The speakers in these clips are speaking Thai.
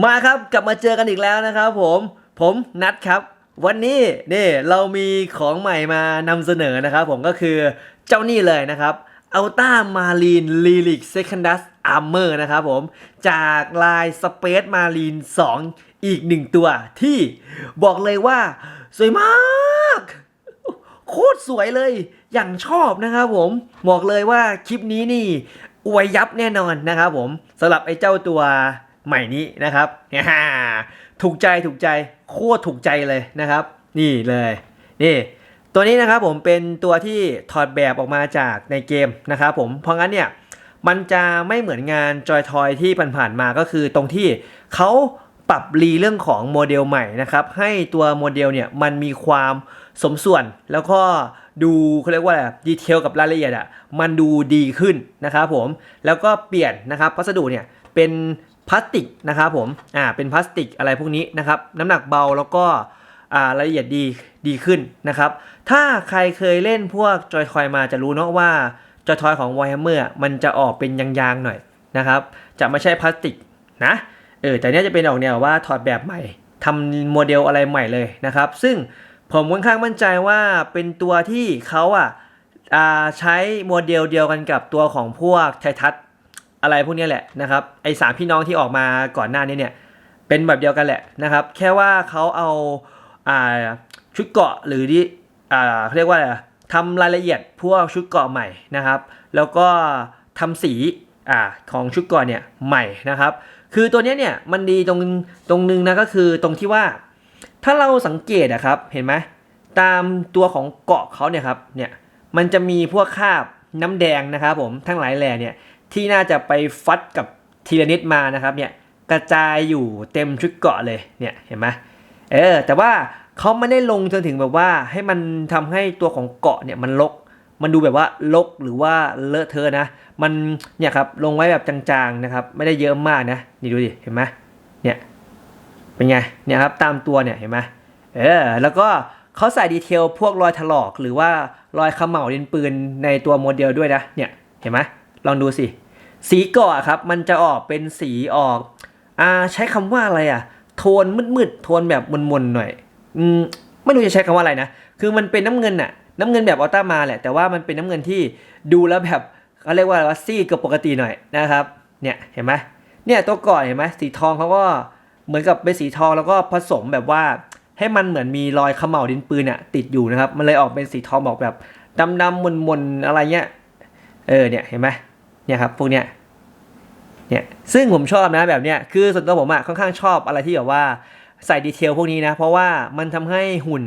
มาครับกลับมาเจอกันอีกแล้วนะครับผมผมนัดครับ วันนี้นี่เรามีของใหม่มานำเสนอนะครับ ผมก็คือเจ้านี่เลยนะครับอัลต้ามารีนลีลิกเซคันดัสอาร์เมอร์นะครับผมจากลายสเปซมารีน2 อีกหนึ่งตัวที่บอกเลยว่า สวยมากโคตรสวยเลยอย่างชอบนะครับผมบอกเลยว่าคลิปนี้นี่อวยยับแน่นอนนะครับผมสำหรับไอ้เจ้าตัว ใหม่นี้นะครับถูกใจถูกใจโคตรถูกใจเลยนะครับ นี่เลยนี่ตัวนี้นะครับผมเป็นตัวที่ถอดแบบออกมาจากในเกมนะครับผมเพราะงั้นเนี่ยมันจะไม่เหมือนงานจอยทอยที่ผ่านๆมาก็คือตรงที่เขาปรับรีเรื่องของโมเดลใหม่นะครับให้ตัวโมเดลเนี่ยมันมีความสมส่วนแล้วก็ดูเขาเรียกว่าอะไรดีเทลกับรายละเอียดอะมันดูดีขึ้นนะครับผมแล้วก็เปลี่ยนนะครับวัสดุเนี่ยเป็น พลาสติกนะครับผมอ่าเป็นพลาสติกอะไรพวกนี้นะครับน้ำหนักเบาแล้วก็อ่ารายละเอียดดีดีขึ้นนะครับ ถ้าใครเคยเล่นพวกจอยทอยมาจะรู้เนาะว่าจอยทอยของ Warhammer มันจะออกเป็นยางๆหน่อยนะครับ จะไม่ใช่พลาสติกนะเออแต่เนี้ยจะเป็นออกแนวว่าถอดแบบใหม่ทำโมเดลอะไรใหม่เลยนะครับ ซึ่งผมค่อนข้างมั่นใจว่าเป็นตัวที่เขาอะอ่าใช้โมเดลเดียวกันกับตัวของพวกไททัส อะไรพวกนี้แหละนะครับไอสามพี่น้องที่ออกมาก่อนหน้านี้เนี่ยเป็นแบบเดียวกันแหละนะครับ แค่ว่าเขาเอาอ่าชุดเกาะหรือที่อ่าเรียกว่าอะไรทำรายละเอียดพวกชุดเกาะใหม่นะครับ แล้วก็ทำสีอ่าของชุดเกาะเนี่ยใหม่นะครับ คือตัวเนี้ยเนี่ยมันดีตรงตรงนึงนะก็คือตรงที่ว่าถ้าเราสังเกตอะครับเห็นไหมตามตัวของเกาะเขาเนี่ยครับเนี่ยมันจะมีพวกคราบน้ำแดงนะครับผมทั้งหลายแหล่เนี่ย ที่น่าจะไปฟัดกับทีละนิดมานะครับเนี่ยกระจายอยู่เต็มชุดเกาะเลยเนี่ยเห็นไหมเออแต่ว่าเขาไม่ได้ลงจนถึงแบบว่าให้มันทำให้ตัวของเกาะเนี่ยมันลก มันดูแบบว่าลกหรือว่าเลอะเทอะนะ มันเนี่ยครับลงไว้แบบจางๆนะครับ ไม่ได้เยอะมากนะนี่ดูดิเห็นไหมเนี่ยเป็นไงเนี่ยครับตามตัวเนี่ยเห็นไหมเออแล้วก็เขาใส่ดีเทลพวกรอยถลอกหรือว่ารอยขม่าดินปืนในตัวโมเดลด้วยนะเนี่ยเห็นไหมลองดูสิ สีกาะครับ มันจะออกเป็นสีออกอ่าใช้คำว่าอะไรอะ โทนมืดๆโทนแบบมนๆหน่อย อืมไม่รู้จะใช้คำว่าอะไรนะ คือมันเป็นน้ำเงินอะน้ำเงินแบบออต้ามาแหละ แต่ว่ามันเป็นน้ำเงินที่ดูแล้วแบบเขาเรียกว่าว่าซีดกว่าปกติหน่อยนะครับ เนี่ยเห็นไหมเนี่ยตัวก่อนเห็นไหมสีทองเขาก็เหมือนกับเป็นสีทองแล้วก็ผสมแบบว่าให้มันเหมือนมีรอยเขม่าดินปืนอะติดอยู่นะครับ มันเลยออกเป็นสีทองบอกแบบดำๆมนๆอะไรเงี้ย เออเนี่ยเห็นไหม เนี่ยครับพวกเนี้ยเนี่ยซึ่งผมชอบนะแบบเนี้ยคือส่วนตัวผมอะค่อนข้างชอบอะไรที่แบบว่าใส่ดีเทลพวกนี้นะ เพราะว่ามันทำให้หุ่น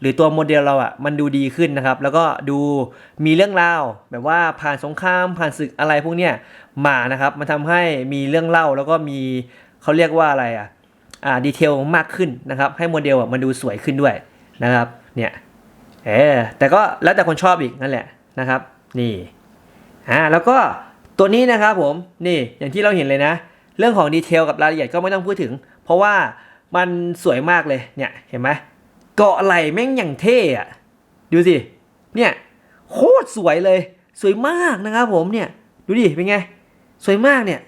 หรือตัวโมเดลเราอะมันดูดีขึ้นนะครับ แล้วก็ดูมีเรื่องราวแบบว่าผ่านสงครามผ่านศึกอะไรพวกเนี้ยมานะครับ มันทำให้มีเรื่องเล่าแล้วก็มีเขาเรียกว่าอะไรอะอ่าดีเทลมากขึ้นนะครับ ให้โมเดลอะมันดูสวยขึ้นด้วยนะครับเนี่ยเออแต่ก็แล้วแต่คนชอบอีกนั่นแหละนะครับ นี่อ่าแล้วก็ ตัวนี้นะครับผมนี่อย่างที่เราเห็นเลยนะ เรื่องของดีเทลกับรายละเอียดก็ไม่ต้องพูดถึง เพราะว่ามันสวยมากเลยเนี่ยเห็นไหมเกาะไหล่แม่งอย่างเท่อะดูสิเนี่ยโคตรสวยเลย สวยมากนะครับผมเนี่ยดูดิเป็นไง สวยมากเนี่ย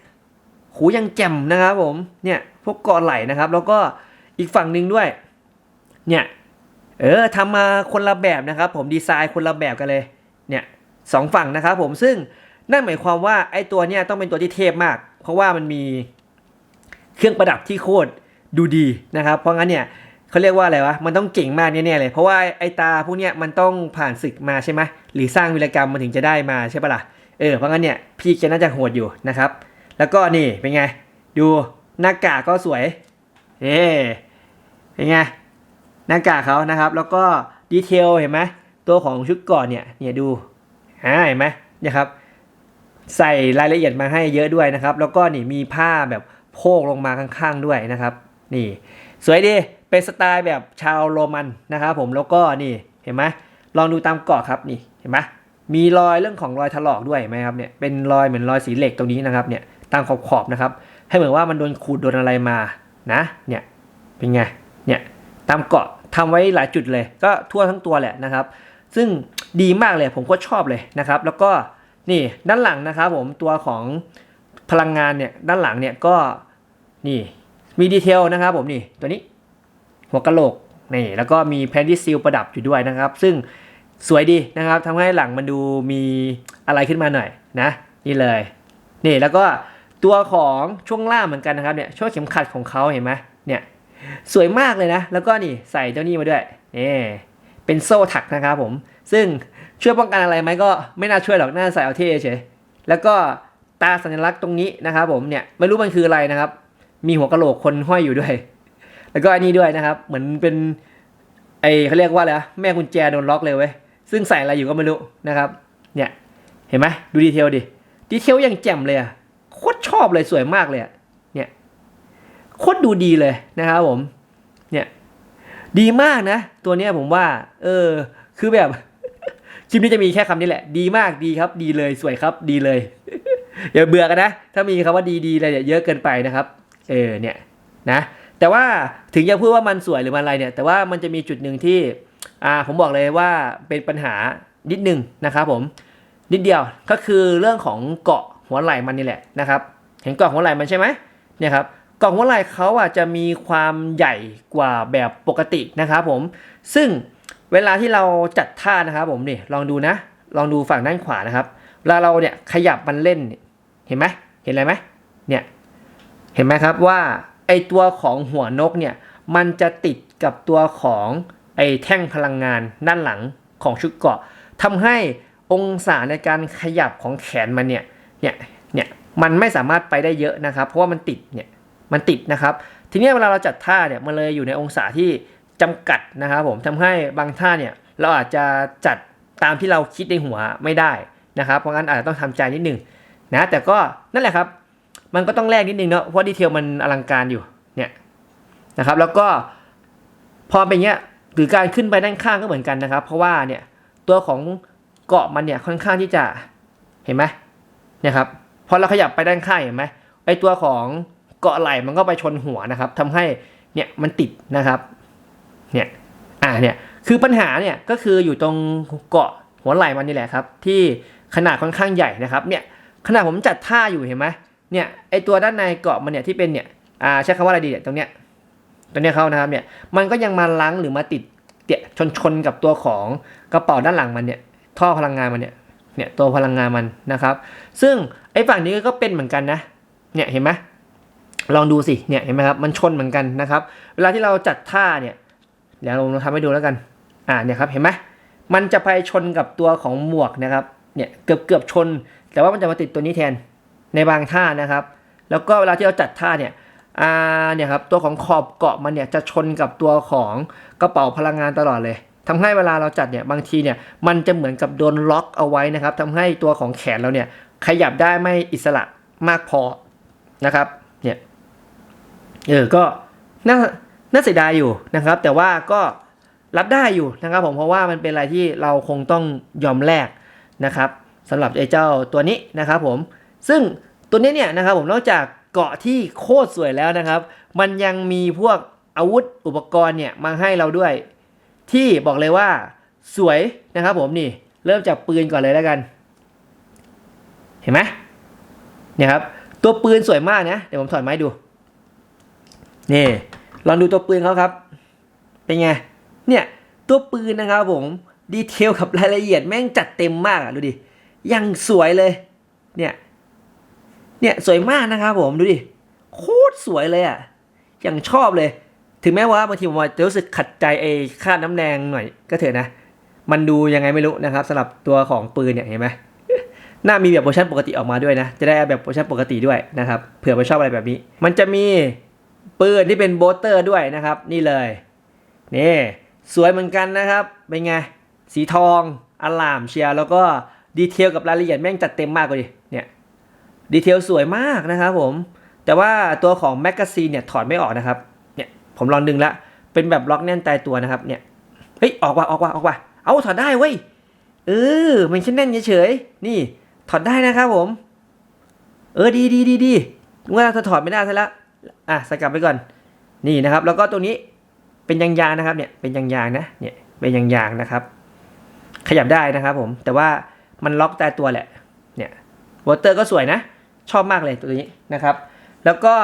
หูยังแจ่มนะครับผมเนี่ยพวกเกาะไหล่นะครับ แล้วก็อีกฝั่งหนึ่งด้วยเนี่ยเออทำมาคนละแบบนะครับ ผมดีไซน์คนละแบบกันเลยเนี่ยสองฝั่งนะครับผมซึ่ง นั่นหมายความว่าไอ้ตัวเนี้ยต้องเป็นตัวที่เทพมาก เพราะว่ามันมีเครื่องประดับที่โคตรดูดีนะครับ เพราะงั้นเนี่ยเขาเรียกว่าอะไรวะ มันต้องเก่งมากแน่ๆเลย เพราะว่าไอ้ตาพวกเนี้ยมันต้องผ่านศึกมาใช่ไหมหรือสร้างวิรกรรมมันถึงจะได้มาใช่ปะล่ะ เออ เพราะงั้นเนี่ยพี่แกน่าจะโหดอยู่นะครับ แล้วก็นี่เป็นไง ดูหน้ากากก็สวย เอ๊เป็นไงหน้ากากเขานะครับ แล้วก็ดีเทลเห็นไหมตัวของชุดก่อนเนี่ย เนี่ยดูอ่าเห็นไหมเนี่ยครับ ใส่รายละเอียดมาให้เยอะด้วยนะครับ แล้วก็นี่มีผ้าแบบโพกลงมาข้างๆด้วยนะครับ นี่ สวยดีเป็นสไตล์แบบชาวโรมันนะครับผมแล้วก็นี่เห็นไหมลองดูตามเกาะครับนี่เห็นไหมมีรอยเรื่องของรอยถลอกด้วยไหมครับเนี่ยเป็นรอยเหมือนรอยสีเหล็กตรงนี้นะครับเนี่ยตามขอบๆนะครับ ให้เหมือนว่ามันโดนขูดโดนอะไรมานะเนี่ยเป็นไงเนี่ยตามเกาะทำไว้หลายจุดเลย ก็ทั่วทั้งตัวแหละนะครับ ซึ่งดีมากเลยผมก็ชอบเลยนะครับ แล้วก็ นี่ด้านหลังนะครับผมตัวของพลังงานเนี่ยด้านหลังเนี่ยก็นี่มีดีเทลนะครับผมนี่ตัวนี้หัวกะโหลกนี่แล้วก็มีแพนดิซิลประดับอยู่ด้วยนะครับ ซึ่งสวยดีนะครับทำให้หลังมันดูมีอะไรขึ้นมาหน่อยนะ นี่เลย นี่แล้วก็ตัวของช่วงล่างเหมือนกันนะครับเนี่ยช่วงเข็มขัดของเขาเห็นไหมเนี่ยสวยมากเลยนะ แล้วก็นี่ใส่เจ้านี่มาด้วยนี่เป็นโซ่ถักนะครับผม ซึ่ง ช่วยป้องกันอะไรไหมก็ไม่น่าช่วยหรอกน่าใส่เอาเท่เฉยแล้วก็ตาสัญลักษณ์ตรงนี้นะครับ ผมเนี่ยไม่รู้มันคืออะไรนะครับ มีหัวกะโหลกคนห้อยอยู่ด้วย แล้วก็อันนี้ด้วยนะครับ เหมือนเป็นไอเขาเรียกว่าอะไรนะแม่กุญแจโดนล็อกเลยเว้ยซึ่งใส่อะไรอยู่ก็ไม่รู้นะครับ เนี่ยเห็นไหมดูดีเทลดิดีเทลอย่างแจ่มเลยอะโคตรชอบเลยสวยมากเลยเนี่ยโคตรดูดีเลยนะครับผม เนี่ย ดีมากนะ ตัวเนี้ยผมว่า เออ คือแบบ คลิปนี้จะมีแค่คำนี้แหละ ดีมากดีครับ ดีเลยสวยครับ ดีเลย อย่าเบื่อกันนะ ถ้ามีคำว่าดีดีอะไรเนี่ยเยอะเกินไปนะครับ เออเนี่ยนะ แต่ว่าถึงจะพูดว่ามันสวยหรือมันอะไรเนี่ย แต่ว่ามันจะมีจุดหนึ่งที่อ่าผมบอกเลยว่าเป็นปัญหานิดนึงนะครับผมนิดเดียวก็คือเรื่องของเกาะหัวไหล่มันนี่แหละนะครับ เห็นเกาะหัวไหล่มันใช่ไหมเนี่ยครับเกาะหัวไหล่เขาอะจะมีความใหญ่กว่าแบบปกตินะครับผม ซึ่ง เวลาที่เราจัดท่านะครับผมนี่ลองดูนะ ลองดูฝั่งด้านขวานะครับเวลาเราเนี่ยขยับมันเล่นเห็นไหมเห็นอะไรไหมเนี่ยเห็นไหมครับว่าไอตัวของหัวนกเนี่ยมันจะติดกับตัวของไอแท่งพลังงานด้านหลังของชุดเกาะทำให้องศาในการขยับของแขนมันเนี่ยเนี่ยเนี่ยมันไม่สามารถไปได้เยอะนะครับ เพราะว่ามันติดเนี่ยมันติดนะครับ ทีนี้เวลาเราจัดท่าเนี่ยมันเลยอยู่ในองศาที่ จำกัดนะครับผมทำให้บางท่าเนี่ยเราอาจจะจัดตามที่เราคิดในหัวไม่ได้นะครับ เพราะงั้นอาจจะต้องทำใจนิดนึงนะแต่ก็นั่นแหละครับ มันก็ต้องแลกนิดนึงเนาะเพราะดีเทลมันอลังการอยู่เนี่ยนะครับ แล้วก็พอเป็นเงี้ยหรือการขึ้นไปด้านข้างก็เหมือนกันนะครับ เพราะว่าเนี่ยตัวของเกาะมันเนี่ยค่อนข้างที่จะเห็นไหมเนี่ยครับพอเราขยับไปด้านข้างเห็นไหมไอตัวของเกาะไหล่มันก็ไปชนหัวนะครับทำให้เนี่ยมันติดนะครับ เนี่ยอ่าเนี่ยคือปัญหาเนี่ยก็คืออยู่ตรงเกาะหัวไหล่มันนี่แหละครับ ที่ขนาดค่อนข้างใหญ่นะครับเนี่ยขนาดผมจัดท่าอยู่เห็นไหมเนี่ยไอตัวด้านในเกาะมันเนี่ยที่เป็นเนี่ยอ่าใช้คำว่าอะไรดีเนี่ยตรงเนี้ยตรงเนี้ยเขานะครับเนี่ยมันก็ยังมาล้างหรือมาติดเตะชนชนกับตัวของกระเป๋าด้านหลังมันเนี่ยท่อพลังงานมันเนี่ยเนี่ยตัวพลังงานมันนะครับ ซึ่งไอ้ฝั่งนี้ก็เป็นเหมือนกันนะเนี่ยเห็นไหมลองดูสิเนี่ยเห็นไหมครับมันชนเหมือนกันนะครับ เวลาที่เราจัดท่าเนี่ย เดี๋ยวเราทำให้ดูแล้วกัน อ่าเนี่ยครับเห็นไหมมันจะไปชนกับตัวของหมวกนะครับ เนี่ยเกือบเกือบชน แต่ว่ามันจะมาติดตัวนี้แทนในบางท่านะครับ แล้วก็เวลาที่เราจัดท่าเนี่ยอ่าเนี่ยครับตัวของขอบเกาะมันเนี่ยจะชนกับตัวของกระเป๋าพลังงานตลอดเลยทำให้เวลาเราจัดเนี่ยบางทีเนี่ยมันจะเหมือนกับโดนล็อกเอาไว้นะครับทำให้ตัวของแขนเราเนี่ยขยับได้ไม่อิสระมากพอนะครับ เนี่ยเออก็น่า น่าเสียดายอยู่นะครับ แต่ว่าก็รับได้อยู่นะครับผมเพราะว่ามันเป็นอะไรที่เราคงต้องยอมแลกนะครับสำหรับไอ้เจ้าตัวนี้นะครับผมซึ่งตัวนี้เนี่ยนะครับผมนอกจากเกาะที่โคตรสวยแล้วนะครับ มันยังมีพวกอาวุธอุปกรณ์เนี่ยมาให้เราด้วย ที่บอกเลยว่าสวยนะครับผมนี่เริ่มจากปืนก่อนเลยแล้วกัน เห็นไหมเนี่ยครับตัวปืนสวยมากนะเดี๋ยวผมถอดไม้ดูนี่ ลองดูตัวปืนเขาครับ เป็นไง เนี่ยตัวปืนนะครับผม ดีเทลกับรายละเอียดแม่งจัดเต็มมากอะดูดิ ยังสวยเลย เนี่ย เนี่ยสวยมากนะครับผมดูดิ โคตรสวยเลยอะอย่างชอบเลย ถึงแม้ว่าบางทีผมจะรู้สึกขัดใจไอ้ค่าน้ำแดงหน่อยก็เถอะนะ มันดูยังไงไม่รู้นะครับสำหรับตัวของปืนเนี่ยเห็นไหมน่ามีแบบเวอร์ชันปกติออกมาด้วยนะ จะได้แบบเวอร์ชันปกติด้วยนะครับ เผื่อไปชอบอะไรแบบนี้ มันจะมี ปืนที่เป็นโบสเตอร์ด้วยนะครับ นี่เลยนี่สวยเหมือนกันนะครับ เป็นไง สีทองอลามเชียร์แล้วก็ดีเทลกับรายละเอียดแม่งจัดเต็มมากเลยเนี่ยดีเทลสวยมากนะครับผม แต่ว่าตัวของแมกกาซีนเนี่ยถอดไม่ออกนะครับเนี่ยผมลองดึงละเป็นแบบล็อกแน่นตายตัวนะครับเนี่ยเฮ้ยออกว่ะออกว่ะออกว่ะเอาถอดได้เว้ยเออมันแค่แน่นเฉยๆนี่ถอดได้นะครับผม เออดีดีดีดีว่าถ้าถอดไม่ได้ซะแล้ว อะใส่กลับไปก่อนนี่นะครับ แล้วก็ตัวนี้เป็นยางๆนะครับเนี่ยเป็นยางๆนะเนี่ยเป็นยางๆนะครับ ขยับได้นะครับผมแต่ว่ามันล็อกแต่ตัวแหละเนี่ยวอเตอร์ก็สวยนะ ชอบมากเลยตัวนี้นะครับ แล้วก็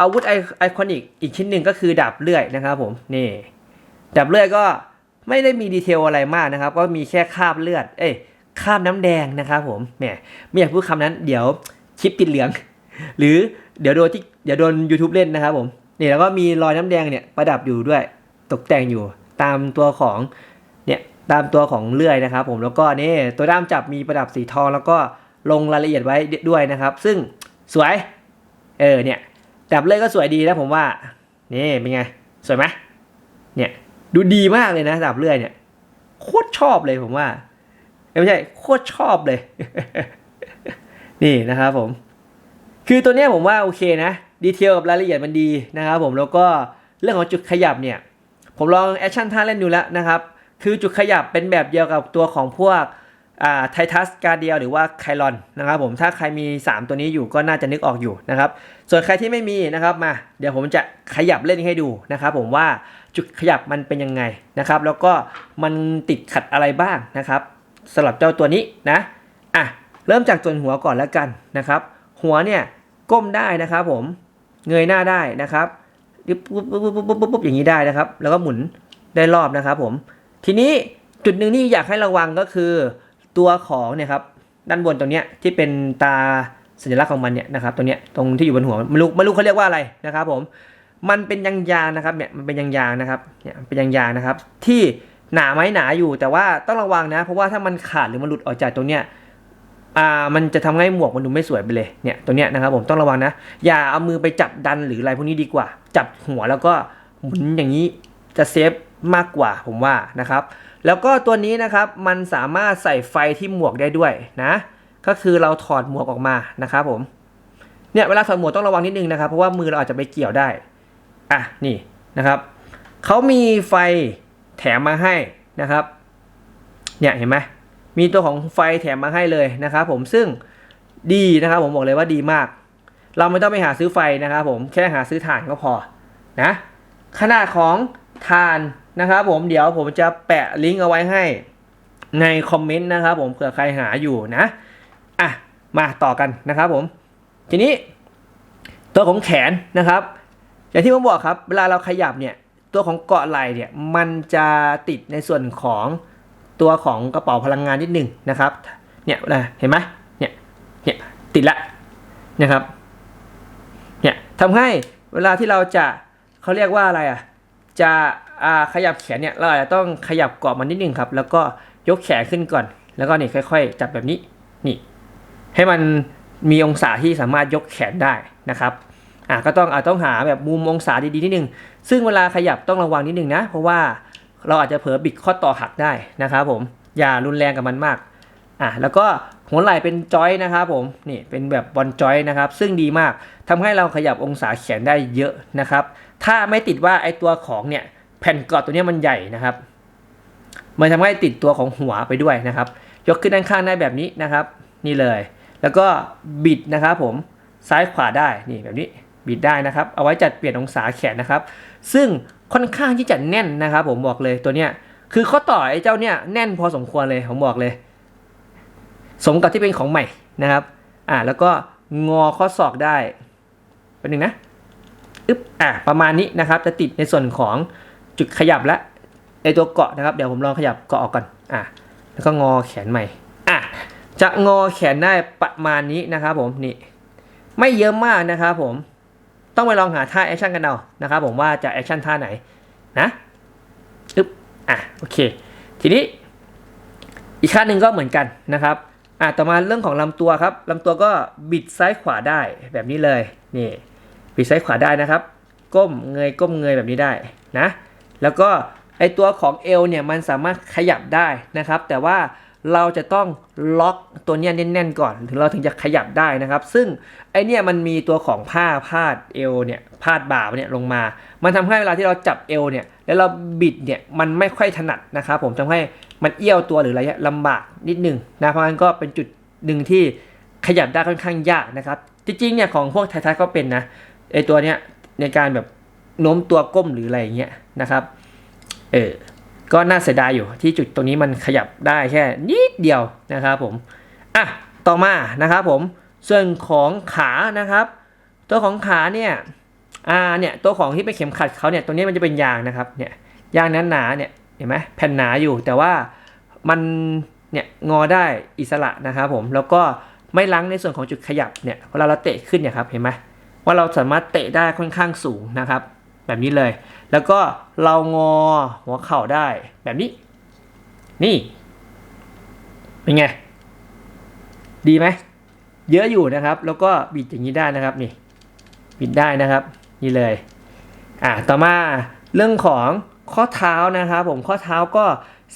อาวุธไอไอคอนิกอีกชิ้นหนึ่งก็คือดาบเลื่อยนะครับผมนี่ดาบเลื่อยก็ไม่ได้มีดีเทลอะไรมากนะครับ ก็มีแค่คราบเลือด เอ้ยคราบน้ำแดงนะครับผมแหมไม่อยากพูดคำนั้น เดี๋ยวคลิปติดเหลือง หรือ เดี๋ยวโดนที่เดี๋ยวโดน YouTube เล่นนะครับผมนี่แล้วก็มีรอยน้ำแดงเนี่ยประดับอยู่ด้วยตกแต่งอยู่ตามตัวของเนี่ยตามตัวของเลื่อยนะครับ ผมแล้วก็นี่ตัวด้ามจับมีประดับสีทองแล้วก็ลงรายละเอียดไว้ด้วยนะครับ ซึ่งสวย เออเนี่ยดับเลื่อยก็สวยดีนะผมว่านี่เป็นไง สวยไหมเนี่ยดูดีมากเลยนะดับเลื่อยเนี่ยโคตรชอบเลยผมว่าไม่ใช่โคตรชอบเลย นี่นะครับผม คือตัวเนี้ยผมว่าโอเคนะดีเทลรายละเอียดมันดีนะครับผมแล้วก็เรื่องของจุดขยับเนี่ยผมลองแอคชั่นท่าเล่นดูแล้วนะครับคือจุดขยับเป็นแบบเดียวกับตัวของพวกไททัสการเดียหรือว่าไคลอนนะครับผมถ้าใครมี 3 ตัวนี้อยู่ก็น่าจะนึกออกอยู่นะครับส่วนใครที่ไม่มีนะครับมา เดี๋ยวผมจะขยับเล่นให้ดูนะครับผมว่าจุดขยับมันเป็นยังไงนะครับแล้วก็มันติดขัดอะไรบ้างนะครับสำหรับเจ้าตัวนี้นะอะเริ่มจากส่วนหัวก่อนแล้วกันนะครับหัวเนี่ย ก้มได้นะครับผมเงยหน้าได้นะครับปุ๊บปุ๊บปุ๊บปุ๊บปุ๊บปุ๊บอย่างนี้ได้นะครับ แล้วก็หมุนได้รอบนะครับผมทีนี้จุดหนึ่งที่อยากให้ระวังก็คือ ตัวของเนี่ยครับด้านบนตรงเนี้ยที่เป็นตาสัญลักษณ์ของมันเนี่ยนะครับตรงเนี้ยตรงที่อยู่บนหัวไม่รู้ไม่รู้เขาเรียกว่าอะไรนะครับ ผมมันเป็นยางๆนะครับเนี่ยมันเป็นยางๆนะครับเนี่ยเป็นยางๆนะครับ ที่หนาไหมหนาอยู่แต่ว่าต้องระวังนะ เพราะว่าถ้ามันขาดหรือมันหลุดออกจากตรงเนี้ย อ่ามันจะทำให้หมวกมันดูไม่สวยไปเลยเนี่ยตัวเนี้ยนะครับผมต้องระวังนะอย่าเอามือไปจับดันหรืออะไรพวกนี้ดีกว่า จับหัวแล้วก็หมุนอย่างนี้จะเซฟมากกว่าผมว่านะครับ แล้วก็ตัวนี้นะครับมันสามารถใส่ไฟที่หมวกได้ด้วยนะก็คือเราถอดหมวกออกมานะครับผมเนี่ยเวลาถอดหมวกต้องระวังนิดนึงนะครับเพราะว่ามือเราอาจจะไปเกี่ยวได้อะนี่นะครับเขามีไฟแถมมาให้นะครับ เนี่ยเห็นไหม มีตัวของไฟแถมมาให้เลยนะครับผมซึ่งดีนะครับผมบอกเลยว่าดีมาก เราไม่ต้องไปหาซื้อไฟนะครับผมแค่หาซื้อถ่านก็พอนะขนาดของถ่านนะครับผมเดี๋ยวผมจะแปะลิงก์เอาไว้ให้ในคอมเมนต์นะครับผมเผื่อใครหาอยู่นะอะมาต่อกันนะครับผมทีนี้ตัวของแขนนะครับ อย่างที่ผมบอกครับ เวลาเราขยับเนี่ยตัวของเกาะไหล่เนี่ยมันจะติดในส่วนของ ตัวของกระเป๋าพลังงานนิดหนึ่งนะครับ เนี่ยนะเห็นไหมเนี่ย เนี่ยติดละนะครับ เนี่ยทำให้เวลาที่เราจะเขาเรียกว่าอะไรอะ จะอ่าขยับแขนเนี่ยเราอาจจะต้องขยับเกาะมันนิดหนึ่งครับ แล้วก็ยกแขนขึ้นก่อน แล้วก็นี่ค่อย ๆ จับแบบนี้นี่ ให้มันมีองศาที่สามารถยกแขนได้นะครับอะก็ต้องอาจต้องหาแบบมุมองศาดีๆนิดนึง ซึ่งเวลาขยับต้องระวังนิดนึงนะ เพราะว่า เราอาจจะเผลอบิดข้อต่อหักได้นะครับผมอย่ารุนแรงกับมันมากอะแล้วก็หัวไหล่เป็นจอยนะครับผมนี่เป็นแบบบอลจอยนะครับ ซึ่งดีมากทำให้เราขยับองศาแขนได้เยอะนะครับ ถ้าไม่ติดว่าไอตัวของเนี่ยแผ่นกาะตัวนี้มันใหญ่นะครับ มันทำให้ติดตัวของหัวไปด้วยนะครับ ยกขึ้นด้านข้างได้แบบนี้นะครับ นี่เลย แล้วก็บิดนะครับผมซ้ายขวาได้นี่แบบนี้บิดได้นะครับ เอาไว้จัดเปลี่ยนองศาแขนนะครับ ซึ่ง ค่อนข้างที่จะแน่นนะครับผมบอกเลยตัวเนี้ยคือข้อต่อไอ้เจ้าเนี่ยแน่นพอสมควรเลยผมบอกเลย สมกับที่เป็นของใหม่นะครับ อ่าแล้วก็งอข้อศอกได้เป็นหนึ่งนะอึ๊บอ่าประมาณนี้นะครับ จะติดในส่วนของจุดขยับและไอตัวเกาะนะครับ เดี๋ยวผมลองขยับเกาะออกก่อนอ่าแล้วก็งอแขนใหม่อะจะงอแขนได้ประมาณนี้นะครับผมนี่ไม่เยอะมากนะครับผม ต้องไปลองหาท่าแอคชั่นกันเอานะครับผมว่าจะแอคชั่นท่าไหนนะอึ๊บอะโอเค ทีนี้อีกขั้นหนึ่งก็เหมือนกันนะครับอะต่อมาเรื่องของลำตัวครับลำตัวก็บิดซ้ายขวาได้แบบนี้เลยนี่บิดซ้ายขวาได้นะครับ ก้มเงยก้มเงยแบบนี้ได้นะ แล้วก็ไอตัวของเอวเนี่ยมันสามารถขยับได้นะครับ แต่ว่า เราจะต้องล็อกตัวเนี้ยแน่นๆก่อน ถึงเราถึงจะขยับได้นะครับ ซึ่งไอเนี่ยมันมีตัวของผ้าพาดเอวเนี่ยพาดบ่าเนี่ยลงมา มันทำให้เวลาที่เราจับเอวเนี่ยแล้วเราบิดเนี่ยมันไม่ค่อยถนัดนะครับผมทำให้มันเอี้ยวตัวหรืออะไรลำบากนิดนึงนะเพราะงั้นก็เป็นจุดหนึ่งที่ขยับได้ค่อนข้างยากนะครับ จริงๆเนี่ยของพวกไททัสก็เป็นนะไอตัวเนี้ยในการแบบโน้มตัวก้มหรืออะไรอย่างเงี้ยนะครับเออ ก็น่าเสียดายอยู่ที่จุดตรงนี้มันขยับได้แค่นิดเดียวนะครับผมอะต่อมานะครับผมส่วนของขานะครับ ตัวของขาเนี่ยอ่าเนี่ยตัวของที่เป็นเข็มขัดเขาเนี่ยตรงนี้มันจะเป็นยางนะครับเนี่ยยางนั้นหนาเนี่ยเห็นไหมแผ่นหนาอยู่แต่ว่ามันเนี่ยงอได้อิสระนะครับผมแล้วก็ไม่ลังในส่วนของจุดขยับเนี่ยเวลาเราเตะขึ้นเนี่ยครับเห็นไหมว่าเราสามารถเตะได้ค่อนข้างสูงนะครับ แบบนี้เลย แล้วก็เรางอหัวเข่าได้แบบนี้ นี่ เป็นไง ดีไหม เยอะอยู่นะครับ แล้วก็บิดอย่างนี้ได้นะครับนี่ บิดได้นะครับ นี่เลย อ่าต่อมาเรื่องของข้อเท้านะครับ ผมข้อเท้าก็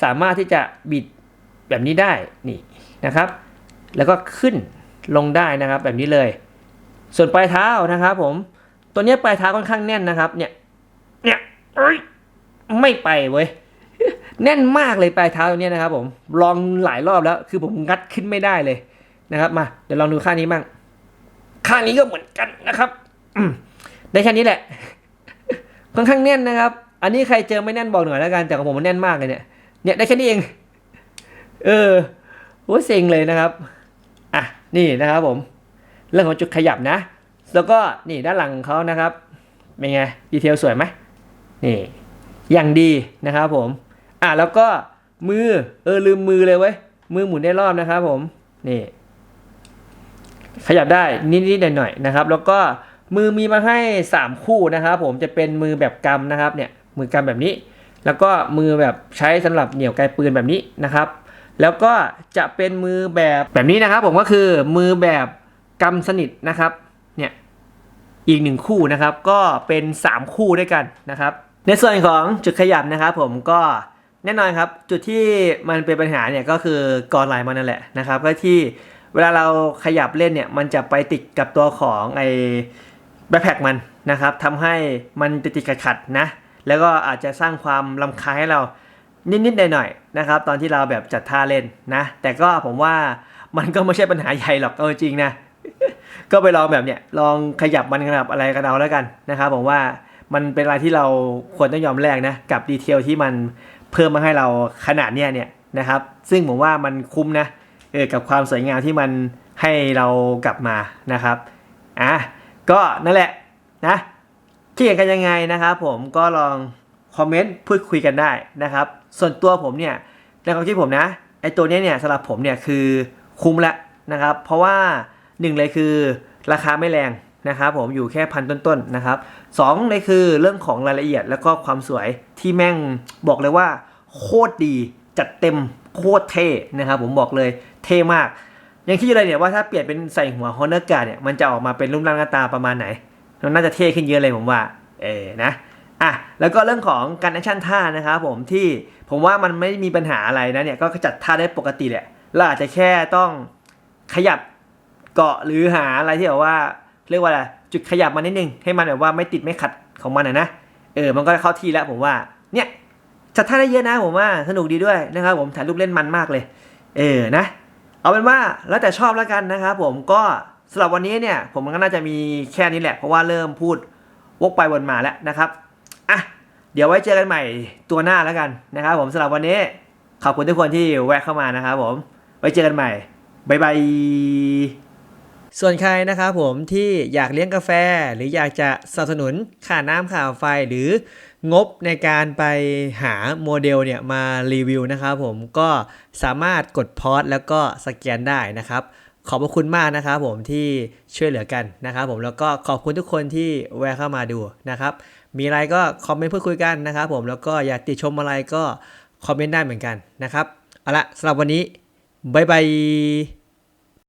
สามารถที่จะบิดแบบนี้ได้นี่นะครับ แล้วก็ขึ้นลงได้นะครับแบบนี้เลย ส่วนปลายเท้านะครับ ผมตัวนี้ปลายเท้าค่อนข้างแน่นนะครับเนี่ย เนี่ยเอ้ยไม่ไปเว้ยแน่นมากเลยปลายเท้าตัวเนี้นะครับผมลองหลายรอบแล้ว คือผมงัดขึ้นไม่ได้เลยนะครับ มาเดี๋ยวลองดูข้างนี้บ้างข้างนี้ก็เหมือนกันนะครับได้แค่นี้แหละค่อนข้างแน่นนะครับ อันนี้ใครเจอไม่แน่นบอกหน่อยแล้วกันแต่ของผมมันแน่นมากเลยเนี่ย เนี่ยได้แค่นี้เอง เออโอ้เซ็งเลยนะครับอะนี่นะครับผม เรื่องของจุดขยับนะ แล้วก็นี่ด้านหลังเขานะครับเป็นไงดีเทลสวยไหม นี่อย่างดีนะครับผม อะแล้วก็มือเออลืมมือเลยเว้ยมือหมุนได้รอบนะครับผมนี่ขยับได้นิดๆหน่อยๆนะครับ แล้วก็มือมีมาให้ 3 คู่นะครับ ผมจะเป็นมือแบบกำนะครับเนี่ยมือกำแบบนี้ แล้วก็มือแบบใช้สำหรับเหนี่ยวไกลปืนแบบนี้นะครับ แล้วก็จะเป็นมือแบบแบบนี้นะครับ ผมก็คือมือแบบกำสนิทนะครับเนี่ยอีกหนึ่งคู่นะครับ ก็เป็น 3 คู่ด้วยกันนะครับ ในส่วนของจุดขยับนะครับผมก็แน่นอนครับจุดที่มันเป็นปัญหาเนี่ยก็คือกอไลน์มันนั่นแหละนะครับก็ที่เวลาเราขยับเล่นเนี่ยมันจะไปติดกับตัวของไอ้แบ็คแพคมันนะครับทำให้มันติดติดขัดขัดนะ แล้วก็อาจจะสร้างความลำคาญให้เรานิดๆหน่อยๆนะครับ ตอนที่เราแบบจัดท่าเล่นนะ แต่ก็ผมว่ามันก็ไม่ใช่ปัญหาใหญ่หรอกเอาจริงนะ ก็ไปลองแบบเนี้ยลองขยับมันขยับอะไรกันเอาแล้วกันนะครับผมว่า มันเป็นอะไรที่เราควรต้องยอมแลกนะกับดีเทลที่มันเพิ่มมาให้เราขนาดเนี้ยเนี่ยนะครับ ซึ่งผมว่ามันคุ้มนะเออกับความสวยงามที่มันให้เรากลับมานะครับอะก็นั่นแหละนะคิดเห็นกันยังไงนะครับผมก็ลองคอมเมนต์พูดคุยกันได้นะครับ ส่วนตัวผมเนี่ยในความคิดผมนะไอตัวเนี้ยเนี่ยสำหรับผมเนี่ยคือคุ้มละนะครับ เพราะว่าหนึ่งเลยคือราคาไม่แรง นะครับผมอยู่แค่พันต้นๆนะครับสองเลยคือเรื่องของรายละเอียดแล้วก็ความสวยที่แม่งบอกเลยว่า โคตรดีจัดเต็มโคตรเท่นะครับผมบอกเลยเท่มาก ยังคิดอยู่เลยเนี่ยว่าถ้าเปลี่ยนเป็นใส่หัวฮอนเนอร์การ์เนี่ยมันจะออกมาเป็นรูปร่างหน้าตาประมาณไหนมันน่าจะเท่ขึ้นเยอะเลยผมว่าเออนะอะแล้วก็เรื่องของการแอคชั่นท่านะครับผมที่ผมว่ามันไม่มีปัญหาอะไรนะเนี่ยก็จัดท่าได้ปกติแหละเราอาจจะแค่ต้องขยับเกาะหรือหาอะไรที่แบบว่า เรียกว่าอะไรจุดขยับมันนิดนึง ให้มันแบบว่าไม่ติดไม่ขัดของมันอะนะเออมันก็เข้าที่แล้วผมว่าเนี่ยจัดท่าได้เยอะนะผมว่าสนุกดีด้วยนะครับผมถ่ายรูปเล่นมันมากเลย เออนะ เอาเป็นว่าแล้วแต่ชอบแล้วกันนะครับผมก็สำหรับวันนี้เนี่ย ผมก็น่าจะมีแค่นี้แหละ เพราะว่าเริ่มพูดวกไปวนมาแล้วนะครับอะเดี๋ยวไว้เจอกันใหม่ตัวหน้าแล้วกันนะครับผมสำหรับวันนี้ขอบคุณทุกคนที่แวะเข้ามานะครับผมไว้เจอกันใหม่บ๊ายบาย ส่วนใครนะครับผมที่อยากเลี้ยงกาแฟ หรืออยากจะสนับสนุนค่าน้ำค่าไฟหรืองบในการไปหาโมเดลเนี่ยมารีวิวนะครับผมก็สามารถกดพอสแล้วก็สแกนได้นะครับขอบพระคุณมากนะครับผมที่ช่วยเหลือกันนะครับผมแล้วก็ขอบคุณทุกคนที่แวะเข้ามาดูนะครับมีอะไรก็คอมเมนต์พูดคุยกันนะครับผมแล้วก็อยากติชมอะไรก็คอมเมนต์ได้เหมือนกันนะครับเอาละสำหรับวันนี้บ๊ายบาย